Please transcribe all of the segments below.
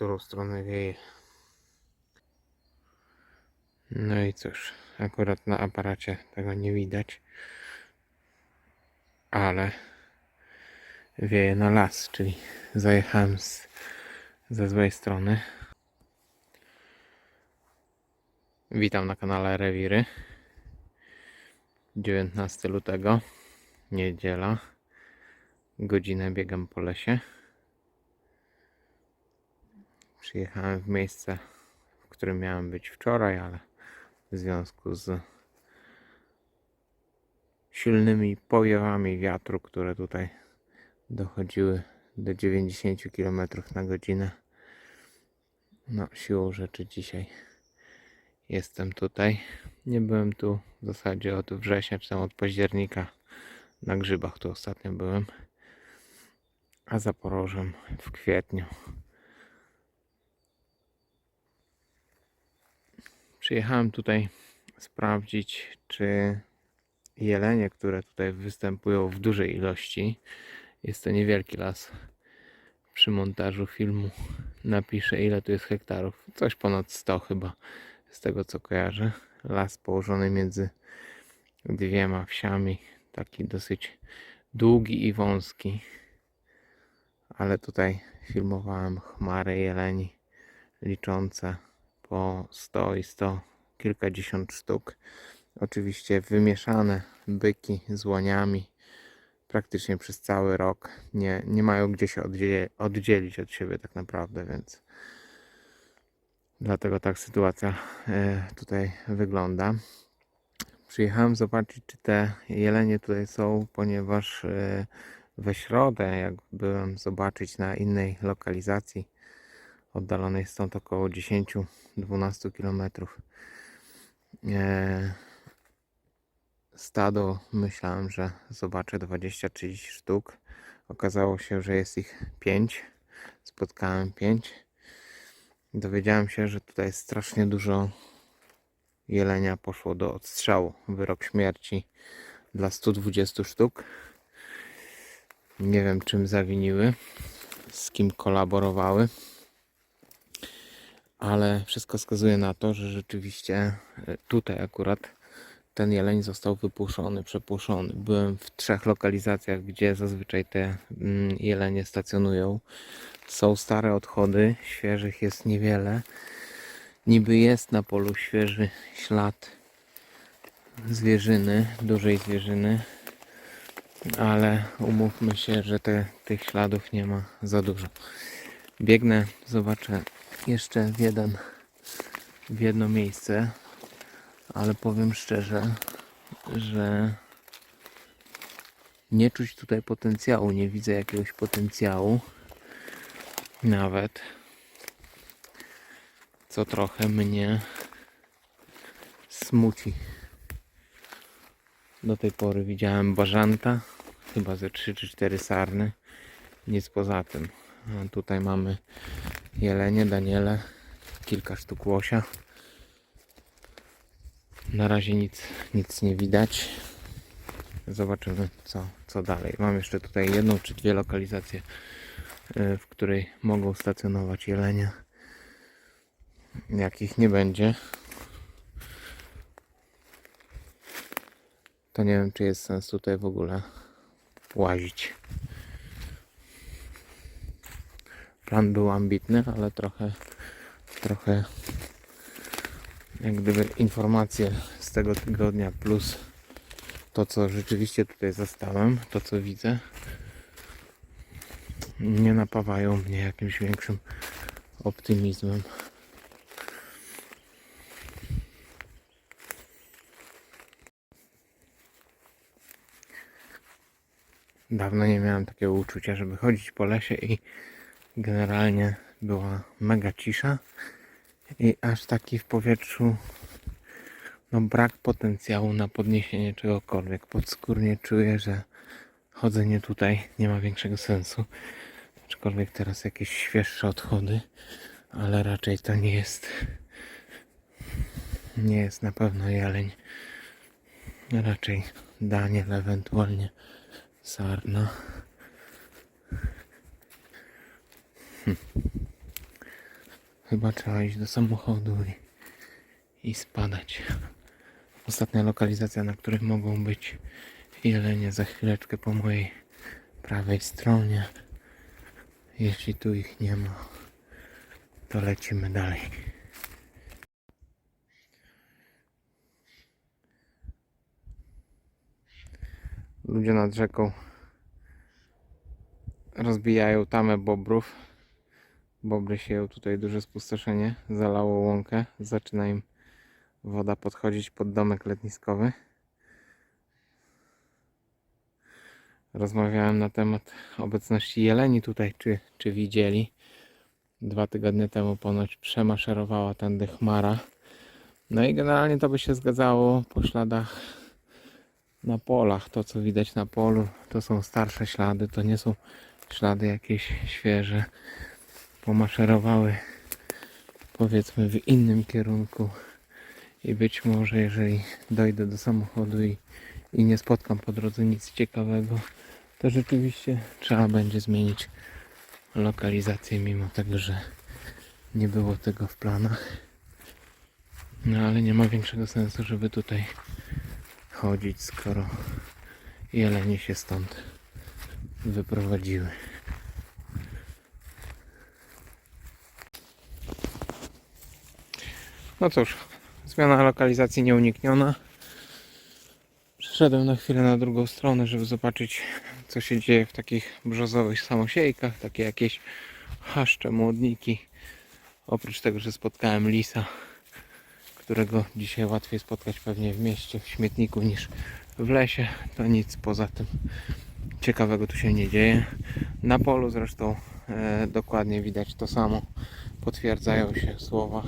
którą stronę wieje. No i cóż, akurat na aparacie tego nie widać, ale wieje na las, czyli zajechałem z, ze złej strony. Witam na kanale Rewiry. 19 lutego, niedziela. Godzinę biegam po lesie. Przyjechałem w miejsce, w którym miałem być wczoraj, ale w związku z silnymi powiewami wiatru, które tutaj dochodziły do 90 km na godzinę. No, siłą rzeczy dzisiaj jestem tutaj. Nie byłem tu w zasadzie od września, czy tam od października. Na grzybach tu ostatnio byłem. A za Porożem w kwietniu. Przyjechałem tutaj sprawdzić, czy jelenie, które tutaj występują w dużej ilości, jest to niewielki las. Przy montażu filmu napiszę, ile tu jest hektarów. Coś ponad 100 chyba, z tego co kojarzę. Las położony między dwiema wsiami, taki dosyć długi i wąski. Ale tutaj filmowałem chmary jeleni liczące po 100 i 100 kilkadziesiąt sztuk. Oczywiście wymieszane byki z łoniami praktycznie przez cały rok. Nie, nie mają gdzie się oddzie- oddzielić od siebie tak naprawdę, więc dlatego tak sytuacja e, tutaj wygląda. Przyjechałem zobaczyć, czy te jelenie tutaj są, ponieważ e, we środę, jak byłem zobaczyć na innej lokalizacji, oddalonej stąd około 10-12 km. E, stado myślałem, że zobaczę 20-30 sztuk. Okazało się, że jest ich 5. Spotkałem 5. Dowiedziałem się, że tutaj strasznie dużo jelenia poszło do odstrzału. Wyrok śmierci dla 120 sztuk. Nie wiem czym zawiniły, z kim kolaborowały ale wszystko wskazuje na to, że rzeczywiście e, tutaj akurat ten jeleń został wypuszczony, przepuszczony. Byłem w trzech lokalizacjach, gdzie zazwyczaj te mm, jelenie stacjonują. Są stare odchody, świeżych jest niewiele. Niby jest na polu świeży ślad zwierzyny, dużej zwierzyny, ale umówmy się, że te, tych śladów nie ma za dużo. Biegnę, zobaczę jeszcze w jeden w jedno miejsce, ale powiem szczerze, że nie czuć tutaj potencjału, nie widzę jakiegoś potencjału nawet co trochę mnie smuci. Do tej pory widziałem bażanta, chyba ze 3 czy 4 sarny, nic poza tym. A tutaj mamy jelenie, daniele, kilka sztuk łosia. Na razie nic, nic nie widać. Zobaczymy co, co dalej. Mam jeszcze tutaj jedną czy dwie lokalizacje, y, w której mogą stacjonować jelenie. Jakich nie będzie, to nie wiem czy jest sens tutaj w ogóle łazić. Plan był ambitny, ale trochę, trochę jak gdyby informacje z tego tygodnia plus to co rzeczywiście tutaj zastałem, to co widzę nie napawają mnie jakimś większym optymizmem. Dawno nie miałem takiego uczucia, żeby chodzić po lesie i generalnie była mega cisza i aż taki w powietrzu no brak potencjału na podniesienie czegokolwiek. Podskórnie czuję, że chodzenie tutaj nie ma większego sensu. Aczkolwiek teraz jakieś świeższe odchody, ale raczej to nie jest nie jest na pewno jeleń. Raczej daniel, ewentualnie sarna. Chyba trzeba iść do samochodu i, i spadać. Ostatnia lokalizacja, na której mogą być jelenie za chwileczkę po mojej prawej stronie. Jeśli tu ich nie ma, to lecimy dalej. Ludzie nad rzeką rozbijają tamę bobrów. Bobry sieją tutaj duże spustoszenie, zalało łąkę, zaczyna im woda podchodzić pod domek letniskowy. Rozmawiałem na temat obecności jeleni tutaj, czy, czy widzieli. Dwa tygodnie temu ponoć przemaszerowała tędy chmara. No i generalnie to by się zgadzało po śladach na polach. To co widać na polu to są starsze ślady, to nie są ślady jakieś świeże. Pomaszerowały powiedzmy w innym kierunku i być może jeżeli dojdę do samochodu i, i nie spotkam po drodze nic ciekawego, to rzeczywiście trzeba będzie zmienić lokalizację, mimo tego, że nie było tego w planach. No ale nie ma większego sensu, żeby tutaj chodzić, skoro jelenie się stąd wyprowadziły. No cóż, zmiana lokalizacji nieunikniona. Przeszedłem na chwilę na drugą stronę, żeby zobaczyć, co się dzieje w takich brzozowych samosiejkach, takie jakieś chaszcze, młodniki. Oprócz tego, że spotkałem lisa, którego dzisiaj łatwiej spotkać pewnie w mieście, w śmietniku niż w lesie, to nic poza tym ciekawego tu się nie dzieje. Na polu zresztą e, dokładnie widać to samo. Potwierdzają się słowa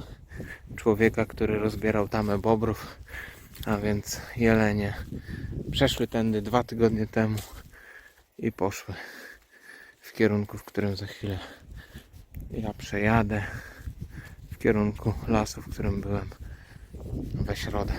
człowieka, który rozbierał tamę bobrów, a więc jelenie przeszły tędy dwa tygodnie temu i poszły w kierunku, w którym za chwilę ja przejadę, w kierunku lasu, w którym byłem we środę.